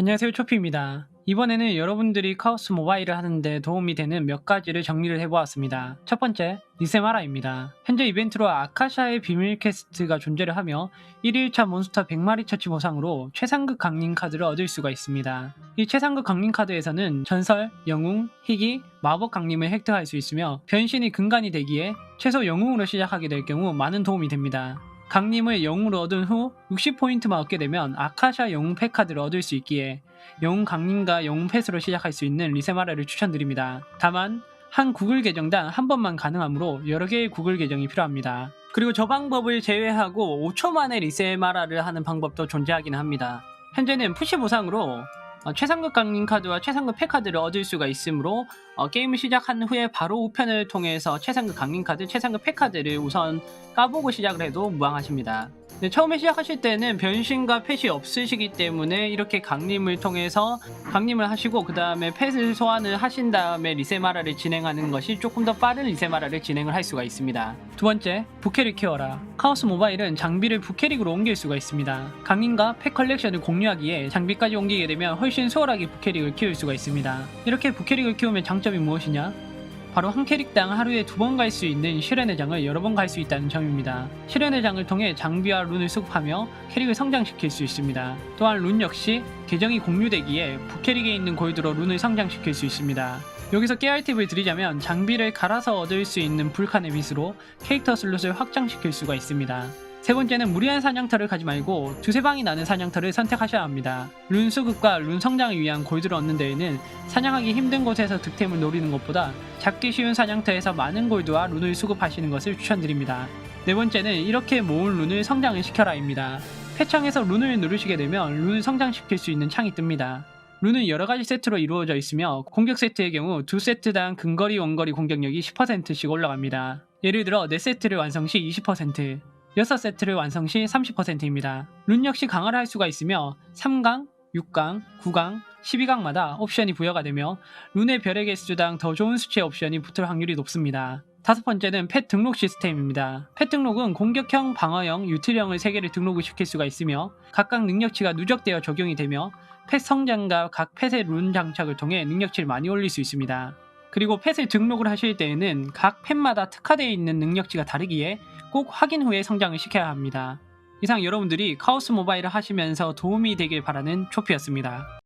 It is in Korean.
안녕하세요 초피입니다. 이번에는 여러분들이 카오스 모바일을 하는데 도움이 되는 몇 가지를 정리를 해보았습니다. 첫 번째, 리세마라입니다. 현재 이벤트로 아카샤의 비밀 퀘스트가 존재를 하며 1일차 몬스터 100마리 처치 보상으로 최상급 강림 카드를 얻을 수가 있습니다. 이 최상급 강림 카드에서는 전설, 영웅, 희귀, 마법 강림을 획득할 수 있으며 변신이 근간이 되기에 최소 영웅으로 시작하게 될 경우 많은 도움이 됩니다. 강림을 영웅으로 얻은 후 60포인트만 얻게 되면 아카샤 영웅 팩 카드를 얻을 수 있기에 영웅 강림과 영웅 펫으로 시작할 수 있는 리세마라를 추천드립니다. 다만 한 구글 계정당 한 번만 가능하므로 여러 개의 구글 계정이 필요합니다. 그리고 저 방법을 제외하고 5초 만에 리세마라를 하는 방법도 존재하긴 합니다. 현재는 푸시 보상으로 어, 최상급 강림 카드와 최상급 팩 카드를 얻을 수가 있으므로 어, 게임을 시작한 후에 바로 우편을 통해서 최상급 강림 카드, 최상급 팩 카드를 우선 까보고 시작을 해도 무방하십니다. 네, 처음에 시작하실 때는 변신과 펫이 없으시기 때문에 이렇게 강림을 통해서 강림을 하시고 그 다음에 펫을 소환을 하신 다음에 리세마라를 진행하는 것이 조금 더 빠른 리세마라를 진행을 할 수가 있습니다. 두 번째, 부캐릭 키워라. 카오스 모바일은 장비를 부캐릭으로 옮길 수가 있습니다. 강림과 펫 컬렉션을 공유하기에 장비까지 옮기게 되면 훨씬 수월하게 부캐릭을 키울 수가 있습니다. 이렇게 부캐릭을 키우면 장점이 무엇이냐? 바로 한 캐릭당 하루에 두 번 갈 수 있는 실현회장을 여러 번 갈 수 있다는 점입니다. 실현회장을 통해 장비와 룬을 수급하며 캐릭을 성장시킬 수 있습니다. 또한 룬 역시 계정이 공유되기에 부캐릭에 있는 골드로 룬을 성장시킬 수 있습니다. 여기서 깨알 팁을 드리자면 장비를 갈아서 얻을 수 있는 불칸의 빛으로 캐릭터 슬롯을 확장시킬 수가 있습니다. 세 번째는 무리한 사냥터를 가지 말고 두세 방이 나는 사냥터를 선택하셔야 합니다. 룬 수급과 룬 성장을 위한 골드를 얻는 데에는 사냥하기 힘든 곳에서 득템을 노리는 것보다 잡기 쉬운 사냥터에서 많은 골드와 룬을 수급하시는 것을 추천드립니다. 네 번째는 이렇게 모은 룬을 성장을 시켜라입니다. 패창에서 룬을 누르시게 되면 룬을 성장시킬 수 있는 창이 뜹니다. 룬은 여러 가지 세트로 이루어져 있으며 공격 세트의 경우 두 세트당 근거리 원거리 공격력이 10%씩 올라갑니다. 예를 들어 4세트를 완성 시 20%, 6세트를 완성 시 30%입니다. 룬 역시 강화를 할 수가 있으며 3강, 6강, 9강, 12강마다 옵션이 부여가 되며 룬의 별의 개수당 더 좋은 수치의 옵션이 붙을 확률이 높습니다. 다섯 번째는 펫 등록 시스템입니다. 펫 등록은 공격형, 방어형, 유틸형을 3개를 등록을 시킬 수가 있으며 각각 능력치가 누적되어 적용이 되며 펫 성장과 각 펫의 룬 장착을 통해 능력치를 많이 올릴 수 있습니다. 그리고 펫을 등록을 하실 때에는 각 펫마다 특화되어 있는 능력치가 다르기에 꼭 확인 후에 성장을 시켜야 합니다. 이상 여러분들이 카오스 모바일을 하시면서 도움이 되길 바라는 초피였습니다.